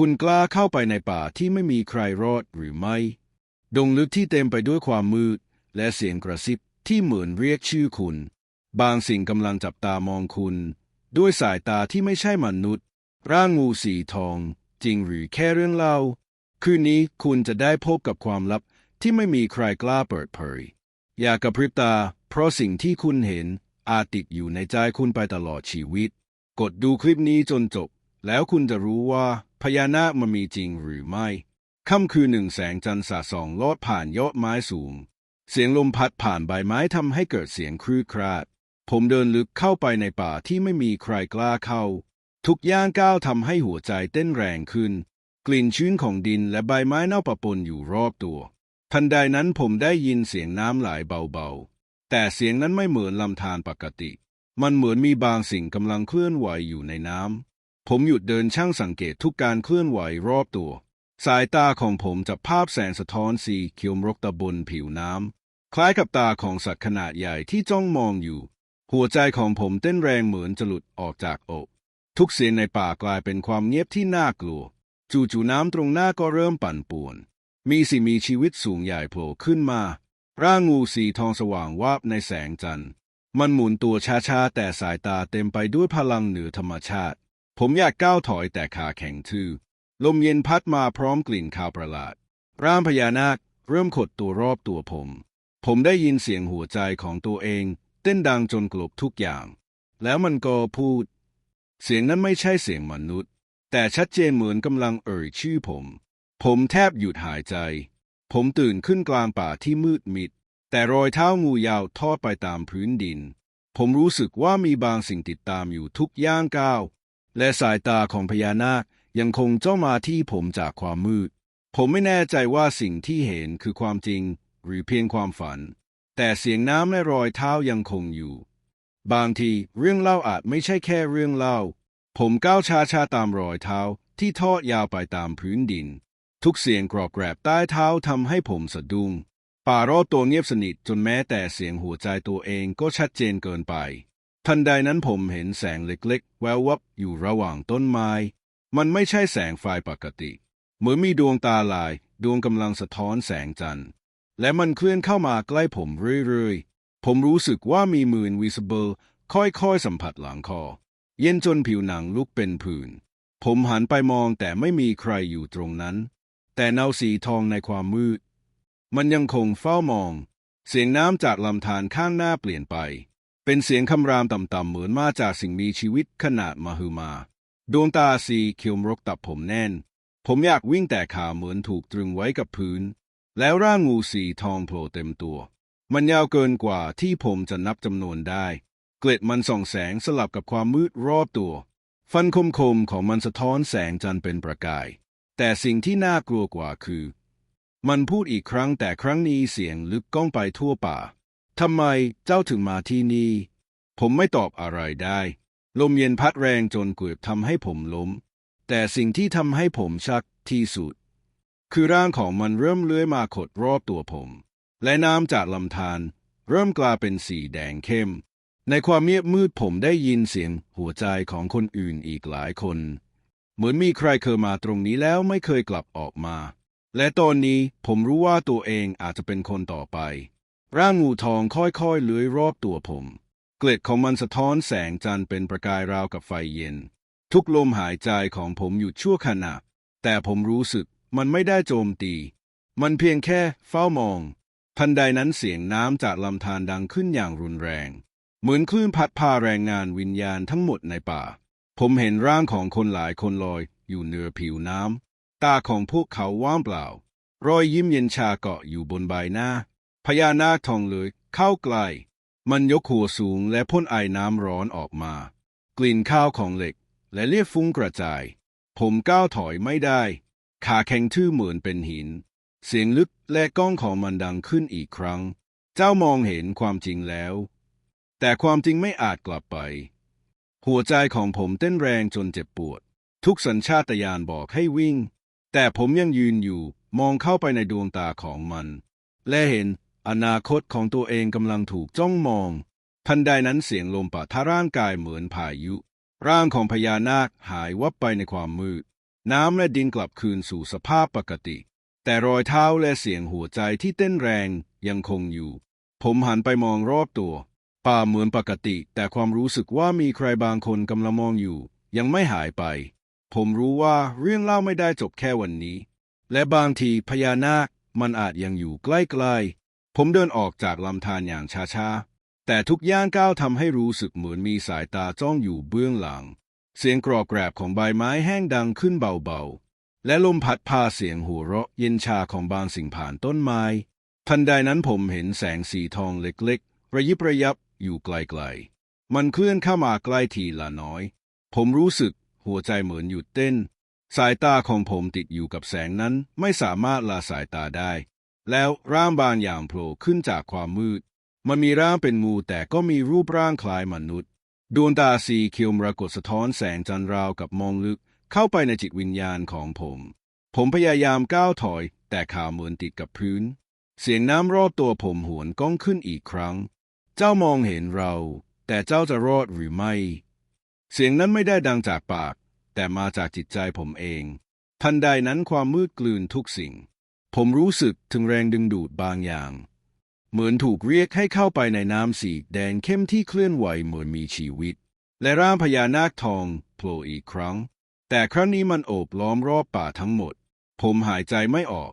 คุณกล้าเข้าไปในป่าที่ไม่มีใครรอดหรือไม่ ดงลึกที่เต็มไปด้วยความมืด และเสียงกระซิบที่เหมือนเรียกชื่อคุณ บางสิ่งกำลังจับตามองคุณ ด้วยสายตาที่ไม่ใช่มนุษย์ ร่างงูสีทอง จริงหรือแค่เรื่องเล่า คืนนี้คุณจะได้พบกับความลับที่ไม่มีใครกล้าเปิดเผย อย่ากระพริบตา เพราะสิ่งที่คุณเห็น อาจติดอยู่ในใจคุณไปตลอดชีวิต กดดูคลิปนี้จนจบ แล้วคุณจะรู้ว่า พญานาคมันมีจริงหรือไม่ ค่ำคืนหนึ่งแสงจันทร์สาดส่องลอดผ่านยอดไม้สูง เสียงลมพัดผ่านใบไม้ทำให้เกิดเสียงครื้นคราด ผมเดินลึกเข้าไปในป่าที่ไม่มีใครกล้าเข้า ทุกย่างก้าวทำให้หัวใจเต้นแรงขึ้น กลิ่นชื้นของดินและใบไม้เน่าปะปนอยู่รอบตัว ทันใดนั้นผมได้ยินเสียงน้ำไหลเบาๆ แต่เสียงนั้นไม่เหมือนลำธารปกติ มันเหมือนมีบางสิ่งกำลังเคลื่อนไหวอยู่ในน้ำ ผมหยุดเดินช่างสังเกตทุกการเคลื่อนไหวรอบตัว สายตาของผมจับภาพแสงสะท้อนสีเขียวรกตะบนผิวน้ำ คล้ายกับตาของสัตว์ขนาดใหญ่ที่จ้องมองอยู่ หัวใจของผมเต้นแรงเหมือนจะหลุดออกจากอก ทุกเสียงในป่ากลายเป็นความเงียบที่น่ากลัว จู่ๆน้ำตรงหน้าก็เริ่มปั่นป่วน มีสิ่งมีชีวิตสูงใหญ่โผล่ขึ้นมา ร่างงูสีทองสว่างวาบในแสงจันทร์ มันหมุนตัวช้าๆแต่สายตาเต็มไปด้วยพลังเหนือธรรมชาติ ผมอยากก้าวถอยแต่ขาแข็งทื่อลมเย็นพัดมาพร้อมกลิ่นคาวประหลาด ร่างพญานาคเริ่มขดตัวรอบตัวผม ผมได้ยินเสียงหัวใจของตัวเอง เต้นดังจนกลบทุกอย่าง แล้วมันก็พูด เสียงนั้นไม่ใช่เสียงมนุษย์ แต่ชัดเจนเหมือนกำลังเอ่ยชื่อผม ผมแทบหยุดหายใจ ผมตื่นขึ้นกลางป่าที่มืดมิด แต่รอยเท้างูยาวทอดไปตามพื้นดิน ผมรู้สึกว่ามีบางสิ่งติดตามอยู่ทุกย่างก้าว และสายตาของพญานาคยังคงจ้องมาที่ผมจากความมืด ผมไม่แน่ใจว่าสิ่งที่เห็นคือความจริงหรือเพียงความฝัน แต่เสียงน้ำและรอยเท้ายังคงอยู่ บางทีเรื่องเล่าอาจไม่ใช่แค่เรื่องเล่า ผมก้าวช้าๆตามรอยเท้าที่ทอดยาวไปตามพื้นดิน ทุกเสียงกรอบแกรบใต้เท้าทำให้ผมสะดุ้งป่ารอบตัวเงียบสนิทจนแม้แต่เสียงหัวใจตัวเองก็ชัดเจนเกินไป ทันใดนั้นผมเห็นแสงเล็กๆ แวววับอยู่ระหว่างต้นไม้ มันไม่ใช่แสงไฟปกติ เหมือนมีดวงตาลาย ดวงกำลังสะท้อนแสงจันทร์ และมันเคลื่อนเข้ามาใกล้ผมเรื่อยๆ ผมรู้สึกว่ามีมือ invisible ค่อยๆ สัมผัสหลังคอ เย็นจนผิวหนังลุกเป็นผื่น ผมหันไปมองแต่ไม่มีใครอยู่ตรงนั้น แต่เงาสีทองในความมืด มันยังคงเฝ้ามอง เสียงน้ำจากลำธารข้างหน้าเปลี่ยนไป เป็นเสียงคำรามต่ำๆเหมือนมาจากสิ่งมีชีวิตขนาดมหึมา ดวงตาสีเขียวรกตับผมแน่น ผมอยากวิ่งแต่ขาเหมือนถูกตรึงไว้กับพื้น แล้วร่างงูสีทองโผล่เต็มตัว มันยาวเกินกว่าที่ผมจะนับจำนวนได้ เกล็ดมันส่องแสงสลับกับความมืดรอบตัว ฟันคมๆของมันสะท้อนแสงจันทร์เป็นประกาย แต่สิ่งที่น่ากลัวกว่าคือ มันพูดอีกครั้งแต่ครั้งนี้เสียงลึกก้องไปทั่วป่า ทำไมเจ้าถึงมาที่นี่ ผมไม่ตอบอะไรได้ ลมเย็นพัดแรงจนเกือบทำให้ผมล้ม แต่สิ่งที่ทำให้ผมชักที่สุด คือร่างของมันเริ่มเลื้อยมาขดรอบตัวผม และน้ำจากลำธารเริ่มกลายเป็นสีแดงเข้ม ในความเงียบมืดผมได้ยินเสียงหัวใจของคนอื่นอีกหลายคน เหมือนมีใครเคยมาตรงนี้แล้วไม่เคยกลับออกมา และตอนนี้ผมรู้ว่าตัวเองอาจจะเป็นคนต่อไป ร่างงูทองค่อยๆเลื้อยรอบตัวผม เกล็ดของมันสะท้อนแสงจันทร์เป็นประกายราวกับไฟเย็น ทุกลมหายใจของผมหยุดชั่วขณะ แต่ผมรู้สึกมันไม่ได้โจมตี มันเพียงแค่เฝ้ามอง ทันใดนั้นเสียงน้ำจากลำธารดังขึ้นอย่างรุนแรง เหมือนคลื่นพัดพาแรงงานวิญญาณทั้งหมดในป่า ผมเห็นร่างของคนหลายคนลอยอยู่เหนือผิวน้ำตาของพวกเขาว่างเปล่า รอยยิ้มเย็นชาเกาะอยู่บนใบหน้า พญานาคทองเลยเข้าใกล้มันยกหัวสูงและพ่นไอน้ำร้อนออกมา กลิ่นข้าวของเหล็ก และเลียฟุ้งกระจาย ผมก้าวถอยไม่ได้ ขาแข็งทื่อเหมือนเป็นหิน เสียงลึกและก้องของมันดังขึ้นอีกครั้ง เจ้ามองเห็นความจริงแล้ว แต่ความจริงไม่อาจกลับไป หัวใจของผมเต้นแรงจนเจ็บปวด ทุกสัญชาตญาณบอกให้วิ่ง แต่ผมยังยืนอยู่มองเข้าไปในดวงตาของมัน และเห็น อนาคตของตัวเองกำลังถูกจ้องมอง ทันใดนั้นเสียงลมปะทะร่างกายเหมือนพายุ ร่างของพญานาคหายวับไปในความมืด น้ำและดินกลับคืนสู่สภาพปกติ แต่รอยเท้าและเสียงหัวใจที่เต้นแรงยังคงอยู่ ผมหันไปมองรอบตัว ป่าเหมือนปกติ แต่ความรู้สึกว่ามีใครบางคนกำลังมองอยู่ ยังไม่หายไป ผมรู้ว่าเรื่องเล่าไม่ได้จบแค่วันนี้ และบางทีพญานาคมันอาจยังอยู่ใกล้ๆ ผมเดินออกจากลำธารอย่างช้าๆ แต่ทุกย่างก้าวทำให้รู้สึกเหมือนมีสายตาจ้องอยู่เบื้องหลัง เสียงกรอบแกรบของใบไม้แห้งดังขึ้นเบาๆ และลมพัดพาเสียงหัวเราะเย็นชาของบางสิ่งผ่านต้นไม้ ทันใดนั้นผมเห็นแสงสีทองเล็กๆ ระยิบระยับอยู่ไกลๆ มันเคลื่อนเข้ามาใกล้ทีละน้อย ผมรู้สึกหัวใจเหมือนหยุดเต้น สายตาของผมติดอยู่กับแสงนั้นไม่สามารถละสายตาได้ แล้วร่างบางอย่างโผล่ขึ้นจากความมืด มันมีร่างเป็นงูแต่ก็มีรูปร่างคล้ายมนุษย์ ดวงตาสีเขียวมรกตสะท้อนแสงจันทร์ราวกับมองลึก เข้าไปในจิตวิญญาณของผม ผมพยายามก้าวถอย แต่ขาเหมือนติดกับพื้น เสียงน้ำรอบตัวผมหวนก้องขึ้นอีกครั้ง เจ้ามองเห็นเรา แต่เจ้าจะรอดหรือไม่ เสียงนั้นไม่ได้ดังจากปาก แต่มาจากจิตใจผมเอง ทันใดนั้นความมืดกลืนทุกสิ่ง ผมรู้สึกถึงแรงดึงดูดบางอย่าง เหมือนถูกเรียกให้เข้าไปในน้ำสีแดงเข้มที่เคลื่อนไหวเหมือนมีชีวิต และร่างพญานาคทองโผล่อีกครั้ง แต่ครั้งนี้มันโอบล้อมรอบป่าทั้งหมด ผมหายใจไม่ออก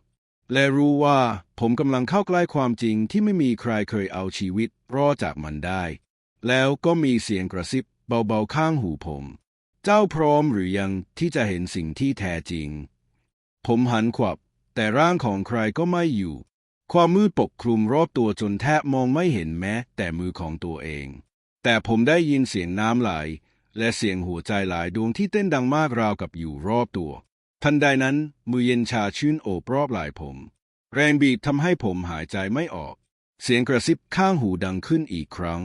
และรู้ว่าผมกำลังเข้าใกล้ความจริงที่ไม่มีใครเคยเอาชีวิตรอดจากมันได้ แล้วก็มีเสียงกระซิบเบาๆข้างหูผม เจ้าพร้อมหรือยังที่จะเห็นสิ่งที่แท้จริง ผมหันขวับ แต่ร่างของใครก็ไม่อยู่ ความมืดปกคลุมรอบตัวจนแทบมองไม่เห็นแม้ แต่มือของตัวเอง แต่ผมได้ยินเสียงน้ำไหล และเสียงหัวใจหลายดวงที่เต้นดังมากราวกับอยู่รอบตัว ทันใดนั้นมือเย็นชาชื่นโอบรอบไหล่ผม แรงบีบทำให้ผมหายใจไม่ออก เสียงกระซิบข้างหูดังขึ้นอีกครั้ง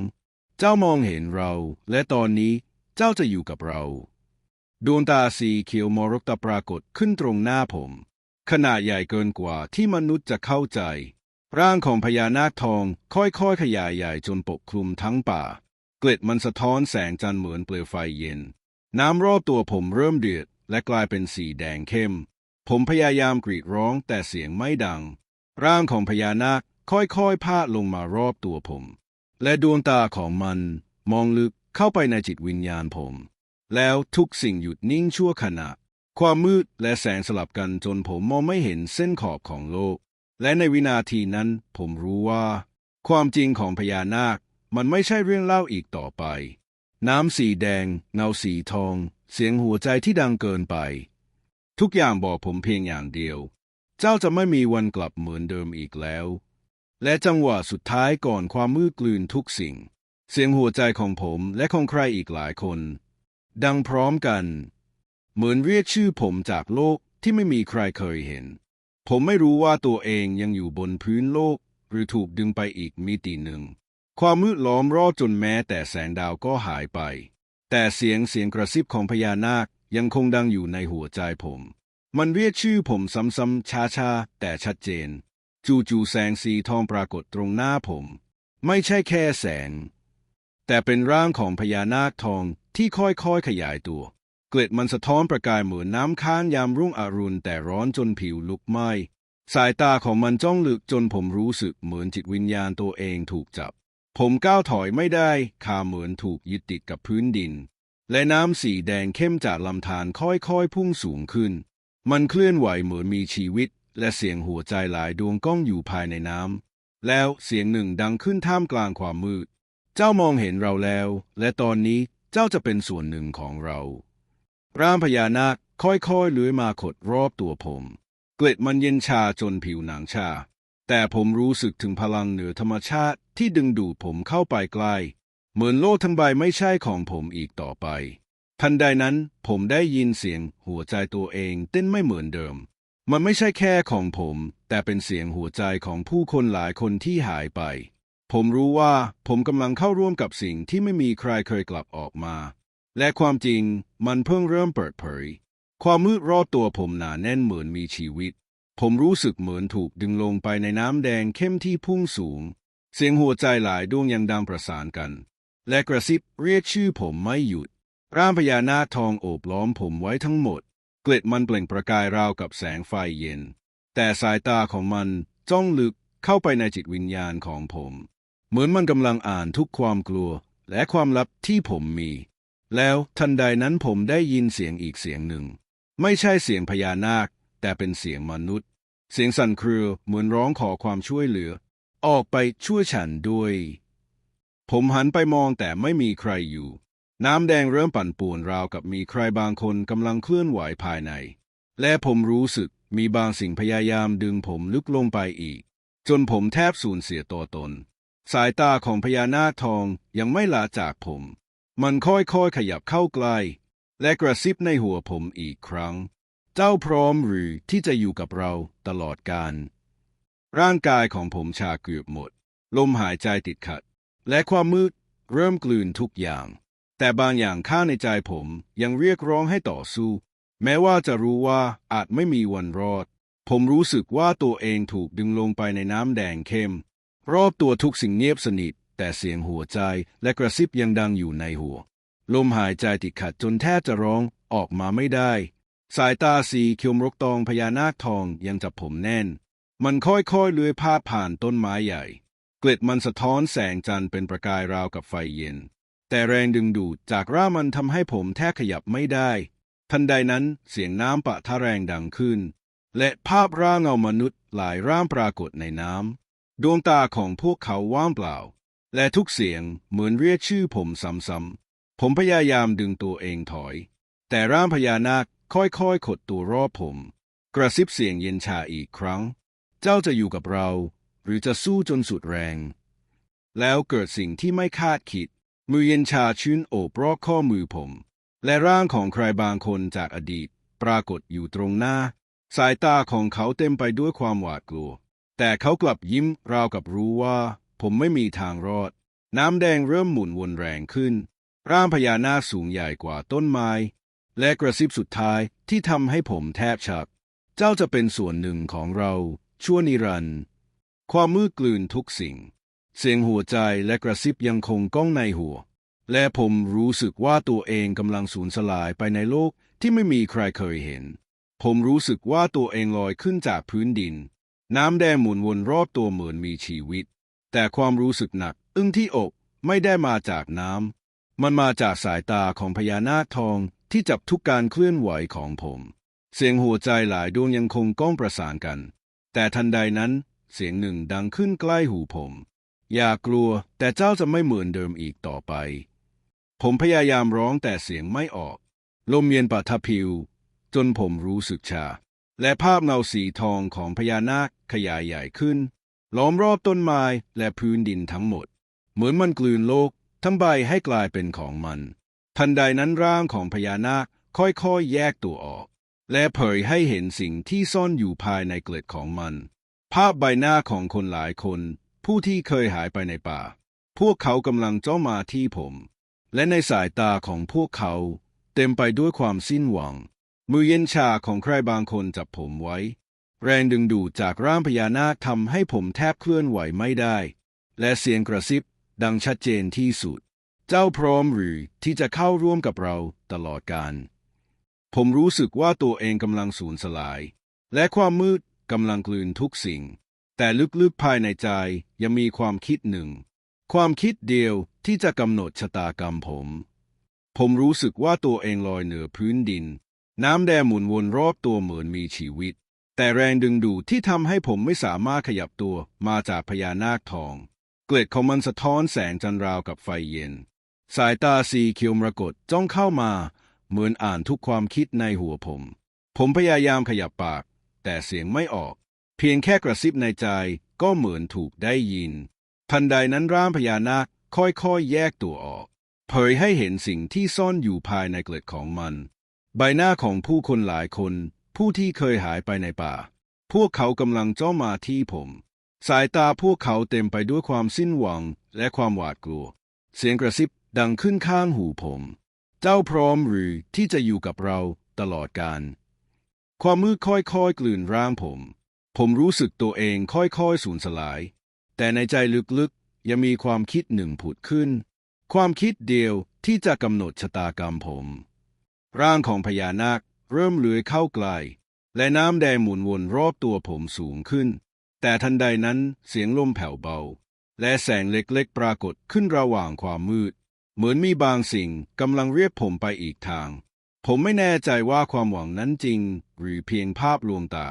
เจ้ามองเห็นเรา และตอนนี้เจ้าจะอยู่กับเราดวงตาสีเขียวมรกตปรากฏขึ้นตรงหน้าผม ขนาดใหญ่เกินกว่าที่มนุษย์จะเข้าใจ ร่างของพญานาคทองค่อยๆขยายใหญ่จนปกคลุมทั้งป่า เกล็ดมันสะท้อนแสงจันทร์เหมือนเปลวไฟเย็น น้ำรอบตัวผมเริ่มเดือดและกลายเป็นสีแดงเข้ม ผมพยายามกรีดร้องแต่เสียงไม่ดัง ร่างของพญานาคค่อยๆพาดลงมารอบตัวผม และดวงตาของมันมองลึกเข้าไปในจิตวิญญาณผม แล้วทุกสิ่งหยุดนิ่งชั่วขณะ ความมืดและแสงสลับกันจนผมมองไม่เห็นเส้นขอบของโลก และในวินาทีนั้นผมรู้ว่า ความจริงของพญานาคมันไม่ใช่เรื่องเล่าอีกต่อไป น้ำสีแดง เงาสีทอง เสียงหัวใจที่ดังเกินไป ทุกอย่างบอกผมเพียงอย่างเดียว เจ้าจะไม่มีวันกลับเหมือนเดิมอีกแล้ว และจังหวะสุดท้ายก่อนความมืดกลืนทุกสิ่ง เสียงหัวใจของผมและของใครอีกหลายคน ดังพร้อมกัน เหมือนเรียกชื่อผมจากโลกที่ไม่มีใครเคยเห็น ผมไม่รู้ว่าตัวเองยังอยู่บนพื้นโลก หรือถูกดึงไปอีกมิติหนึ่ง ความมืดล้อมรอบจนแม้แต่แสงดาวก็หายไป แต่เสียงเสียงกระซิบของพญานาคยังคงดังอยู่ในหัวใจผม มันเรียกชื่อผมซ้ำๆช้าๆ แต่ชัดเจน จู่ๆแสงสีทองปรากฏตรงหน้าผม ไม่ใช่แค่แสง แต่เป็นร่างของพญานาคทองที่ค่อยๆขยายตัว เกล็ดมันสะท้อนประกายเหมือนน้ำค้างยามรุ่งอรุณแต่ร้อนจนผิวลุกไหม้สายตาของมันจ้องลึกจนผมรู้สึกเหมือนจิตวิญญาณตัวเองถูกจับ ผมก้าวถอยไม่ได้ขาเหมือนถูกยึดติดกับพื้นดิน และน้ำสีแดงเข้มจากลำธารค่อยๆ พุ่งสูงขึ้น มันเคลื่อนไหวเหมือนมีชีวิต และเสียงหัวใจหลายดวงก้องอยู่ภายในน้ำแล้วเสียงหนึ่งดังขึ้นท่ามกลางความมืด เจ้ามองเห็นเราแล้ว และตอนนี้เจ้าจะเป็นส่วนหนึ่งของเรา ร่างพญานาคค่อยๆเลื้อยมาขดรอบตัวผม เกล็ดมันเย็นชาจนผิวหนังชา แต่ผมรู้สึกถึงพลังเหนือธรรมชาติที่ดึงดูดผมเข้าไปใกล้ เหมือนโลกทั้งใบไม่ใช่ของผมอีกต่อไป ทันใดนั้นผมได้ยินเสียงหัวใจตัวเองเต้นไม่เหมือนเดิม มันไม่ใช่แค่ของผม แต่เป็นเสียงหัวใจของผู้คนหลายคนที่หายไป ผมรู้ว่าผมกำลังเข้าร่วมกับสิ่งที่ไม่มีใครเคยกลับออกมา และความจริงมันเพิ่งเริ่มเปิดเผย ความมืดรอบตัวผมหนาแน่นเหมือนมีชีวิต ผมรู้สึกเหมือนถูกดึงลงไปในน้ำแดงเข้มที่พุ่งสูง เสียงหัวใจหลายดวงยังดังประสานกัน และกระซิบเรียกชื่อผมไม่หยุด ร่างพญานาคทองโอบล้อมผมไว้ทั้งหมด เกล็ดมันเปล่งประกายราวกับแสงไฟเย็น แต่สายตาของมันจ้องลึกเข้าไปในจิตวิญญาณของผม เหมือนมันกำลังอ่านทุกความกลัวและความลับที่ผมมี แล้วทันใดนั้นผมได้ยินเสียงอีกเสียงหนึ่ง ไม่ใช่เสียงพญานาค แต่เป็นเสียงมนุษย์ เสียงสั่นเครือเหมือนร้องขอความช่วยเหลือ ออกไปช่วยฉันด้วย ผมหันไปมองแต่ไม่มีใครอยู่ น้ำแดงเริ่มปั่นป่วนราวกับมีใครบางคนกำลังเคลื่อนไหวภายใน และผมรู้สึกมีบางสิ่งพยายามดึงผมลึกลงไปอีก จนผมแทบสูญเสียตัวตน สายตาของพญานาคทองยังไม่ลาจากผม มันค่อยๆขยับเข้าใกล้ และกระซิบในหัวผมอีกครั้ง เจ้าพร้อมหรือที่จะอยู่กับเราตลอดกาลร่างกายของผมชาเกือบหมด ลมหายใจติดขัด และความมืดเริ่มกลืนทุกอย่าง แต่บางอย่างข้าในใจผมยังเรียกร้องให้ต่อสู้ แม้ว่าจะรู้ว่าอาจไม่มีวันรอด ผมรู้สึกว่าตัวเองถูกดึงลงไปในน้ำแดงเข้ม รอบตัวทุกสิ่งเงียบสนิท แต่เสียงหัวใจและกระซิบยังดังอยู่ในหัว ลมหายใจติดขัดจนแทบจะร้องออกมาไม่ได้ สายตาสีเขียวมรกตองพญานาคทองยังจับผมแน่น มันค่อยๆเลื้อยพาดผ่านต้นไม้ใหญ่ เกล็ดมันสะท้อนแสงจันทร์เป็นประกายราวกับไฟเย็น แต่แรงดึงดูดจากร่ามันทำให้ผมแทบขยับไม่ได้ ทันใดนั้นเสียงน้ำปะทะแรงดังขึ้น และภาพร่างเงามนุษย์หลายร่างปรากฏในน้ำดวงตาของพวกเขาว่างเปล่า และทุกเสียงเหมือนเรียกชื่อผมซ้ำๆผมพยายามดึงตัวเองถอย แต่ร่างพญานาคค่อยๆขดตัวรอบผม กระซิบเสียงเย็นชาอีกครั้ง เจ้าจะอยู่กับเรา หรือจะสู้จนสุดแรง แล้วเกิดสิ่งที่ไม่คาดคิด มือเย็นชาชื้นโอบรอบข้อมือผม และร่างของใครบางคนจากอดีต ปรากฏอยู่ตรงหน้า สายตาของเขาเต็มไปด้วยความหวาดกลัว แต่เขากลับยิ้มราวกับรู้ว่า ผมไม่มีทางรอด น้ำแดงเริ่มหมุนวนแรงขึ้น ร่างพญานาคสูงใหญ่กว่าต้นไม้ และกระซิบสุดท้ายที่ทำให้ผมแทบชัก เจ้าจะเป็นส่วนหนึ่งของเราชั่วนิรันดร์ความมืดกลืนทุกสิ่ง เสียงหัวใจและกระซิบยังคงก้องในหัว และผมรู้สึกว่าตัวเองกำลังสูญสลายไปในโลกที่ไม่มีใครเคยเห็น ผมรู้สึกว่าตัวเองลอยขึ้นจากพื้นดิน น้ำแดงหมุนวนรอบตัวเหมือนมีชีวิต แต่ความรู้สึกหนัก อึ้งที่อกไม่ได้มาจากน้ำ มันมาจากสายตาของพญานาคทองที่จับทุกการเคลื่อนไหวของผม เสียงหัวใจหลายดวงยังคงก้องประสานกัน แต่ทันใดนั้นเสียงหนึ่งดังขึ้นใกล้หูผม อย่ากลัวแต่เจ้าจะไม่เหมือนเดิมอีกต่อไป ผมพยายามร้องแต่เสียงไม่ออก ลมเย็นปะทะผิว จนผมรู้สึกชา และภาพเงาสีทองของพญานาคขยายใหญ่ขึ้น ล้อมรอบต้นไม้และพื้นดินทั้งหมด เหมือนมันกลืนโลก ทั้งใบให้กลายเป็นของมัน ทันใดนั้นร่างของพญานาคค่อยๆแยกตัวออก และเผยให้เห็นสิ่งที่ซ่อนอยู่ภายในเกล็ดของมัน ภาพใบหน้าของคนหลายคน ผู้ที่เคยหายไปในป่า พวกเขากำลังจ้องมาที่ผม และในสายตาของพวกเขา เต็มไปด้วยความสิ้นหวัง มือเย็นชาของใครบางคนจับผมไว้ แรงดึงดูดจากร่างพญานาคทำให้ผมแทบเคลื่อนไหวไม่ได้ และเสียงกระซิบดังชัดเจนที่สุด เจ้าพร้อมหรือที่จะเข้าร่วมกับเราตลอดกาลผมรู้สึกว่าตัวเองกำลังสูญสลาย และความมืดกำลังกลืนทุกสิ่ง แต่ลึกๆภายในใจยังมีความคิดหนึ่ง ความคิดเดียวที่จะกำหนดชะตากรรมผม ผมรู้สึกว่าตัวเองลอยเหนือพื้นดิน น้ำแดงหมุนวนรอบตัวเหมือนมีชีวิต แต่แรงดึงดูดที่ทำให้ผมไม่สามารถขยับตัวมาจากพญานาคทอง เกล็ดของมันสะท้อนแสงจันทร์ราวกับไฟเย็น สายตาสีเขียวมรกตจ้องเข้ามา เหมือนอ่านทุกความคิดในหัวผม ผมพยายามขยับปาก แต่เสียงไม่ออก เพียงแค่กระซิบในใจก็เหมือนถูกได้ยิน ทันใดนั้นร่างพญานาคค่อยๆ แยกตัวออก เผยให้เห็นสิ่งที่ซ่อนอยู่ภายในเกล็ดของมัน ใบหน้าของผู้คนหลายคน ผู้ที่เคยหายไปในป่า พวกเขากำลังจ้องมาที่ผม สายตาพวกเขาเต็มไปด้วยความสิ้นหวังและความหวาดกลัว เสียงกระซิบดังขึ้นข้างหูผม เจ้าพร้อมหรือที่จะอยู่กับเราตลอดกาลความมืดค่อยๆ กลืนร่างผม ผมรู้สึกตัวเองค่อยๆ สูญสลาย แต่ในใจลึกๆ ยังมีความคิดหนึ่งผุดขึ้น ความคิดเดียวที่จะกำหนดชะตากรรมผม ร่างของพญานาค เริ่มเลื้อยเข้าใกล และน้ำแดงหมุนวนรอบตัวผมสูงขึ้น แต่ทันใดนั้นเสียงลมแผ่วเบา และแสงเล็กๆปรากฏขึ้นระหว่างความมืด เหมือนมีบางสิ่งกำลังเรียกผมไปอีกทาง ผมไม่แน่ใจว่าความหวังนั้นจริง หรือเพียงภาพลวงตา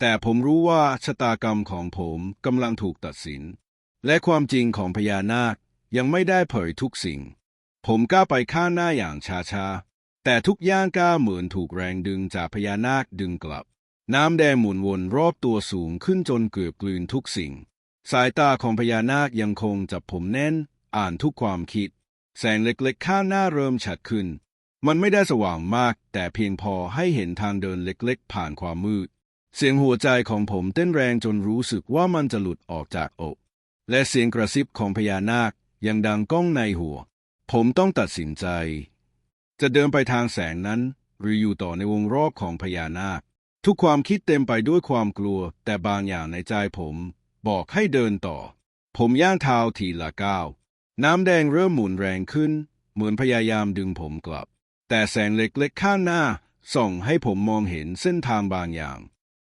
แต่ผมรู้ว่าชะตากรรมของผมกำลังถูกตัดสิน และความจริงของพญานาคยังไม่ได้เผยทุกสิ่ง ผมก้าวไปข้างหน้าอย่างช้าๆ แต่ทุกย่างก้าวเหมือนถูกแรงดึงจากพญานาคดึงกลับ น้ำแดงหมุนวนรอบตัวสูงขึ้นจนเกือบกลืนทุกสิ่ง สายตาของพญานาคยังคงจับผมแน่น อ่านทุกความคิด แสงเล็กๆข้างหน้าเริ่มชัดขึ้น มันไม่ได้สว่างมาก แต่เพียงพอให้เห็นทางเดินเล็กๆ ผ่านความมืด เสียงหัวใจของผมเต้นแรงจนรู้สึกว่ามันจะหลุดออกจากอก และเสียงกระซิบของพญานาคยังดังก้องในหัว ผมต้องตัดสินใจ จะเดินไปทางแสงนั้น หรืออยู่ต่อในวงรอบของพญานาค ทุกความคิดเต็มไปด้วยความกลัว แต่บางอย่างในใจผม บอกให้เดินต่อ ผมย่างเท้าทีละก้าวน้ำแดงเริ่มหมุนแรงขึ้น เหมือนพยายามดึงผมกลับ แต่แสงเล็กๆข้างหน้า ส่องให้ผมมองเห็นเส้นทางบางอย่าง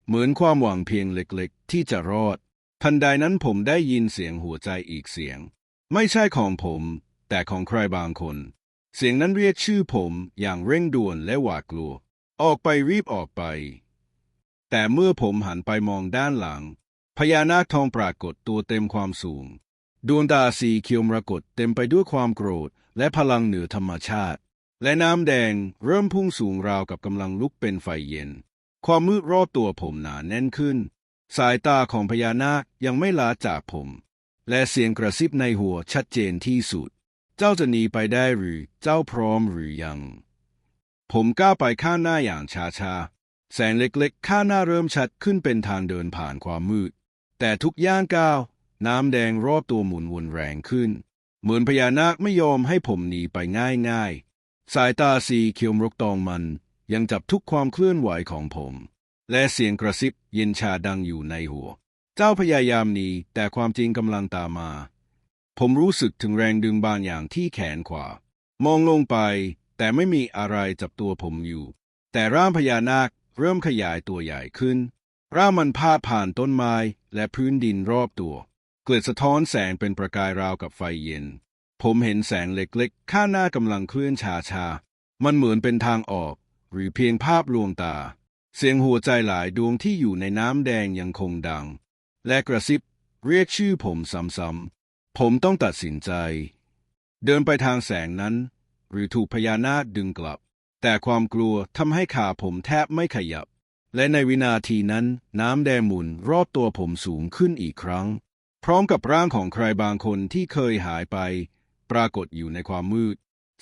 เหมือนความหวังเพียงเล็กๆ ที่จะรอดทันใดนั้นผมได้ยินเสียงหัวใจอีกเสียง ไม่ใช่ของผม แต่ของใครบางคน เสียงนั้นเรียกชื่อผมอย่างเร่งด่วนและหวาดกลัว ออกไปรีบออกไป แต่เมื่อผมหันไปมองด้านหลัง พญานาคทองปรากฏตัวเต็มความสูง ดวงตาสีเขียวมรกตเต็มไปด้วยความโกรธ และพลังเหนือธรรมชาติ และน้ำแดงเริ่มพุ่งสูงราวกับกำลังลุกเป็นไฟเย็น ความมืดรอบตัวผมหนาแน่นขึ้น สายตาของพญานาคยังไม่ลาจากผม และเสียงกระซิบในหัวชัดเจนที่สุด เจ้าจะหนีไปได้หรือเจ้าพร้อมหรือยัง ผมก้าวไปข้างหน้าอย่างช้าๆ แสงเล็กๆ ข้างหน้าเริ่มชัดขึ้นเป็นทางเดินผ่านความมืด แต่ทุกย่างก้าว น้ำแดงรอบตัวหมุนวนแรงขึ้น เหมือนพญานาคไม่ยอมให้ผมหนีไปง่ายๆ สายตาสีเขียวมรกตองมัน ยังจับทุกความเคลื่อนไหวของผม และเสียงกระซิบเย็นชาดังอยู่ในหัว เจ้าพยายามหนีแต่ความจริงกำลังตามมา ผมรู้สึกถึงแรงดึงบางอย่างที่แขนขวา มองลงไป แต่ไม่มีอะไรจับตัวผมอยู่ แต่ร่างพญานาคเริ่มขยายตัวใหญ่ขึ้น ร่างมันพาดผ่านต้นไม้และพื้นดินรอบตัว เกล็ดสะท้อนแสงเป็นประกายราวกับไฟเย็น ผมเห็นแสงเล็กๆ ข้างหน้ากำลังเคลื่อนช้าๆ มันเหมือนเป็นทางออก หรือเพียงภาพลวงตา เสียงหัวใจหลายดวงที่อยู่ในน้ำแดงยังคงดัง และกระซิบเรียกชื่อผมซ้ำๆ ผมต้องตัดสินใจ เดินไปทางแสงนั้น หรือถูกพญานาคดึงกลับ แต่ความกลัวทำให้ขาผมแทบไม่ขยับ และในวินาทีนั้นน้ำแดงหมุนรอบตัวผมสูงขึ้นอีกครั้ง พร้อมกับร่างของใครบางคนที่เคยหายไป ปรากฏอยู่ในความมืด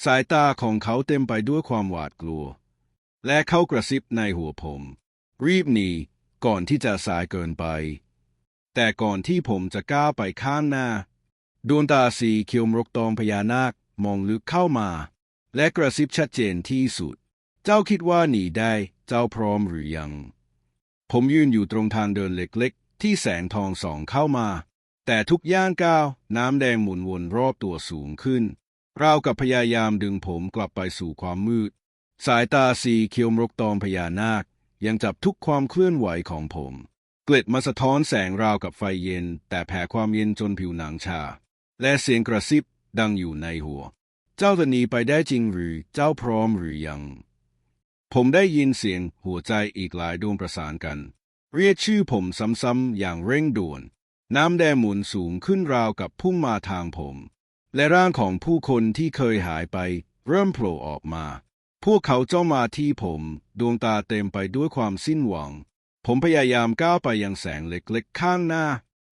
สายตาของเขาเต็มไปด้วยความหวาดกลัว และเขากระซิบในหัวผม รีบหนีก่อนที่จะสายเกินไป แต่ก่อนที่ผมจะก้าวไปข้างหน้า ดวงตาสีเขียวมรกตองพญานาคมองลึกเข้ามา และกระซิบชัดเจนที่สุด เจ้าคิดว่าหนีได้ เจ้าพร้อมหรือยัง ผมยืนอยู่ตรงทางเดินเล็กๆ ที่แสงทองส่องเข้ามา แต่ทุกย่างก้าว น้ำแดงหมุนวนรอบตัวสูงขึ้นราวกับพยายามดึงผมกลับไปสู่ความมืด สายตาสีเขียวมรกตองพญานาค ยังจับทุกความเคลื่อนไหวของผม เกล็ดมาสะท้อนแสงราวกับไฟเย็น แต่แผ่ความเย็นจนผิวหนังชา และเสียงกระซิบดังอยู่ในหัว เจ้าจะหนีไปได้จริงหรือเจ้าพร้อมหรือยัง ผมได้ยินเสียงหัวใจอีกหลายดวงประสานกัน เรียกชื่อผมซ้ำๆอย่างเร่งด่วน น้ำแดงหมุนสูงขึ้นราวกับพุ่งมาทางผม และร่างของผู้คนที่เคยหายไปเริ่มโผล่ออกมา พวกเขาจ้องมาที่ผม ดวงตาเต็มไปด้วยความสิ้นหวัง ผมพยายามก้าวไปยังแสงเล็กๆข้างหน้า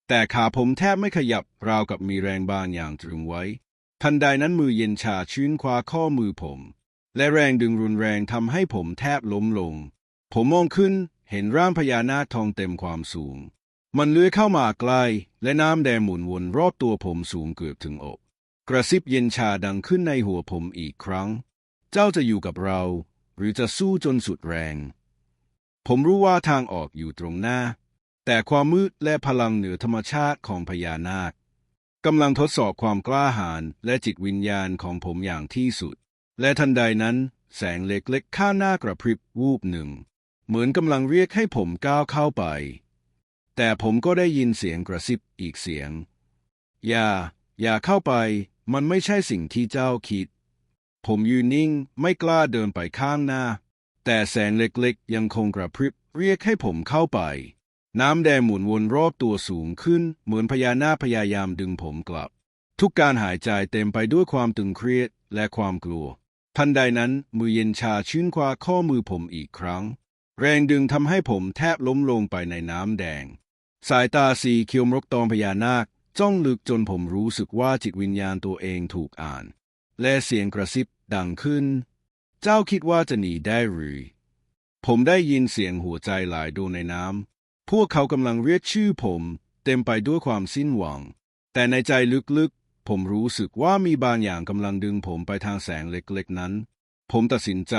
แต่ขาผมแทบไม่ขยับราวกับมีแรงบางอย่างตรึงไว้ ทันใดนั้นมือเย็นชาชื้นคว้าข้อมือผม และแรงดึงรุนแรงทำให้ผมแทบล้มลง ผมมองขึ้นเห็นร่างพญานาคทองเต็มความสูง มันเลื้อยเข้ามาใกล้และน้ำแดงหมุนวนรอบตัวผมสูงเกือบถึงอก กระซิบเย็นชาดังขึ้นในหัวผมอีกครั้ง เจ้าจะอยู่กับเรา หรือจะสู้จนสุดแรง ผมรู้ว่าทางออกอยู่ตรงหน้า แต่ความมืดและพลังเหนือธรรมชาติของพญานาคกำลังทดสอบความกล้าหาญและจิตวิญญาณของผมอย่างที่สุด และทันใดนั้น แสงเล็กๆข้างหน้ากระพริบวูบหนึ่ง เหมือนกำลังเรียกให้ผมก้าวเข้าไป แต่ผมก็ได้ยินเสียงกระซิบอีกเสียง อย่า อย่าเข้าไป มันไม่ใช่สิ่งที่เจ้าคิด ผมยืนนิ่งไม่กล้าเดินไปข้างหน้า แต่แสงเล็กๆ ยังคงกระพริบเรียกให้ผมเข้าไป น้ำแดงหมุนวนรอบตัวสูงขึ้น เหมือนพญานาคพยายามดึงผมกลับ ทุกการหายใจเต็มไปด้วยความตึงเครียดและความกลัว ทันใดนั้นมือเย็นชาชื้นคว้าข้อมือผมอีกครั้ง แรงดึงทำให้ผมแทบล้มลงไปในน้ำแดง สายตาสีเขียวมรกตองพญานาคจ้องลึกจนผมรู้สึกว่าจิตวิญญาณตัวเองถูกอ่าน และเสียงกระซิบดังขึ้น เจ้าคิดว่าจะหนีได้หรือ ผมได้ยินเสียงหัวใจหลายดวงในน้ำ พวกเขากำลังเรียกชื่อผมเต็มไปด้วยความสิ้นหวัง แต่ในใจลึกๆ ผมรู้สึกว่ามีบางอย่างกำลังดึงผมไปทางแสงเล็กๆนั้น ผมตัดสินใจ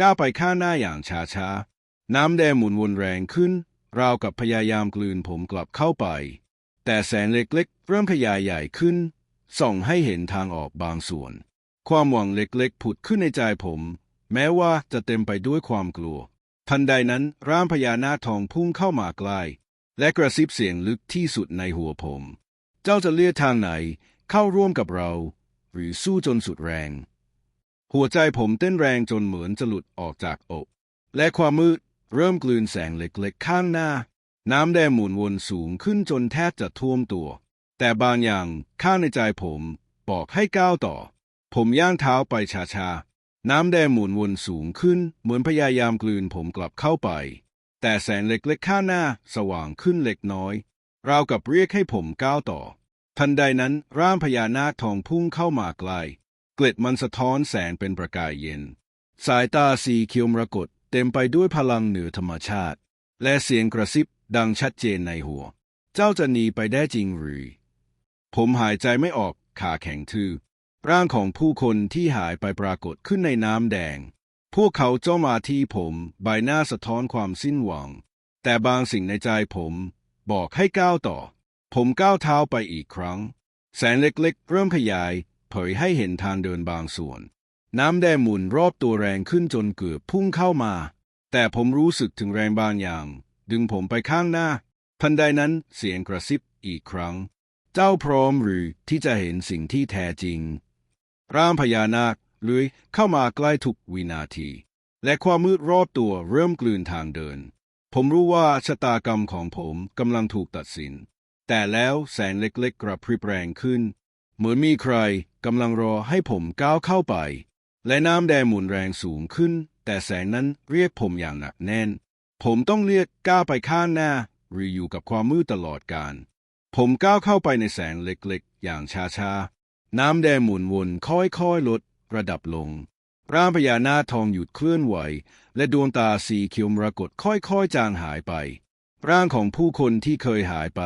ก้าวไปข้างหน้าอย่างช้าๆ น้ำแดงหมุนวนแรงขึ้น ราวกับพยายามกลืนผมกลับเข้าไป แต่แสงเล็กๆ เริ่มขยายใหญ่ขึ้น ส่องให้เห็นทางออกบางส่วน ความหวังเล็กๆ ผุดขึ้นในใจผม แม้ว่าจะเต็มไปด้วยความกลัว ทันใดนั้นร่างพญานาคทองพุ่งเข้ามาใกล้และกระซิบเสียงลึกที่สุดในหัวผม เจ้าจะเลือกทางไหน เข้าร่วมกับเรา หรือสู้จนสุดแรง หัวใจผมเต้นแรงจนเหมือนจะหลุดออกจากอก และความมืดเริ่มกลืนแสงเล็กๆข้างหน้า น้ำแดงหมุนวนสูงขึ้นจนแทบจะท่วมตัว แต่บางอย่างข้างในใจผมบอกให้ก้าวต่อ ผมย่างเท้าไปช้าๆ น้ำแดงหมุนวนสูงขึ้น เหมือนพยายามกลืนผมกลับเข้าไป แต่แสงเล็กๆข้างหน้าสว่างขึ้นเล็กน้อย ราวกับเรียกให้ผมก้าวต่อ ทันใดนั้นร่างพญานาคทองพุ่งเข้ามาใกล เกล็ดมันสะท้อนแสงเป็นประกายเย็น สายตาสีเขียวมรกตเต็มไปด้วยพลังเหนือธรรมชาติ และเสียงกระซิบดังชัดเจนในหัว เจ้าจะหนีไปได้จริงหรือ ผมหายใจไม่ออกขาแข็งทื่อ ร่างของผู้คนที่หายไปปรากฏขึ้นในน้ำแดง พวกเขาจ้องมาที่ผมใบหน้าสะท้อนความสิ้นหวัง แต่บางสิ่งในใจผมบอกให้ก้าวต่อ ผมก้าวเท้าไปอีกครั้ง แสงเล็กๆ เริ่มขยาย เผยให้เห็นทางเดินบางส่วน น้ำแดงหมุนรอบตัวแรงขึ้นจนเกือบพุ่งเข้ามา แต่ผมรู้สึกถึงแรงบางอย่าง ดึงผมไปข้างหน้า ทันใดนั้นเสียงกระซิบอีกครั้ง เจ้าพร้อมหรือที่จะเห็นสิ่งที่แท้จริง ร่างพญานาคเลื้อยเข้ามาใกล้ทุกวินาที และความมืดรอบตัวเริ่มกลืนทางเดิน ผมรู้ว่าชะตากรรมของผมกำลังถูกตัดสิน แต่แล้วแสงเล็กๆกระพริบแรงขึ้น เหมือนมีใครกำลังรอให้ผมก้าวเข้าไป และน้ำแดงหมุนแรงสูงขึ้น แต่แสงนั้นเรียกผมอย่างหนักแน่น ผมต้องเรียกก้าวไปข้างหน้า หรืออยู่กับความมืดตลอดกาลผมก้าวเข้าไปในแสงเล็กๆ อย่างช้าๆ น้ำแดงหมุนวนค่อยๆลดระดับลง ร่างพญานาคทองหยุดเคลื่อนไหว และดวงตาสีเขียวมรกตค่อยๆจางหายไป ร่างของผู้คนที่เคยหายไป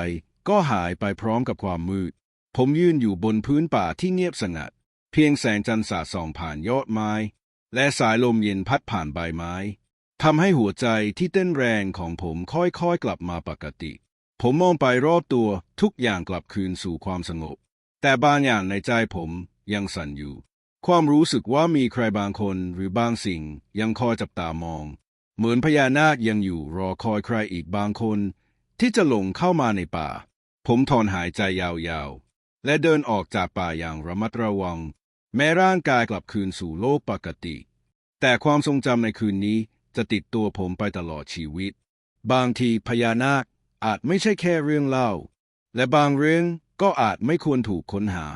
ก็หายไปพร้อมกับความมืด ผมยืนอยู่บนพื้นป่าที่เงียบสงัด เพียงแสงจันทร์สาดส่องผ่านยอดไม้ และสายลมเย็นพัดผ่านใบไม้ทำให้หัวใจที่เต้นแรงของผมค่อยๆกลับมาปกติ ผมมองไปรอบตัวทุกอย่างกลับคืนสู่ความสงบ แต่บางอย่างในใจผมยังสั่นอยู่ ความรู้สึกว่ามีใครบางคนหรือบางสิ่งยังคอยจับตามอง เหมือนพญานาคยังอยู่รอคอยใครอีกบางคน ที่จะหลงเข้ามาในป่า ผมถอนหายใจยาวๆ และเดินออกจากป่าอย่างระมัดระวัง แม้ร่างกายกลับคืนสู่โลกปกติ แต่ความทรงจำในคืนนี้จะติดตัวผมไปตลอดชีวิต บางทีพญานาคอาจไม่ใช่แค่เรื่องเล่า และบางเรื่อง ก็อาจไม่ควรถูกค้นหา